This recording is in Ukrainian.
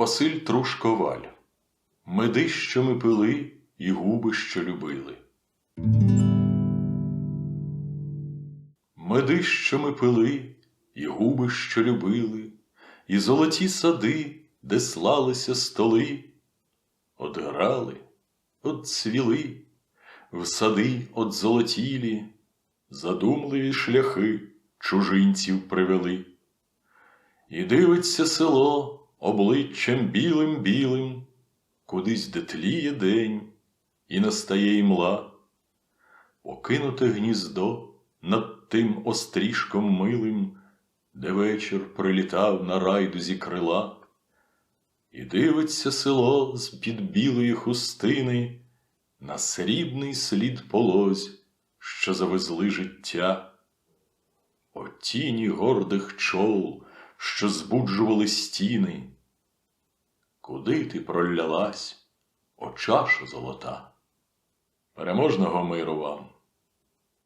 Василь Трушковаль. Меди, що ми пили, і губи, що любили. Меди, що ми пили, і губи, що любили, і золоті сади, де слалися столи, одграли, одцвіли, в сади одзолотілі, задумливі шляхи чужинців привели. І дивиться село обличчям білим білим, кудись де тліє день, і настає імла, покинуте гніздо над тим острішком милим, де вечір прилітав на райдузі крила, і дивиться село з-під білої хустини на срібний слід полозь, що завезли життя. О тіні гордих чол, що збуджували стіни. Куди ти пролялась, о чаша золота? Переможного миру вам!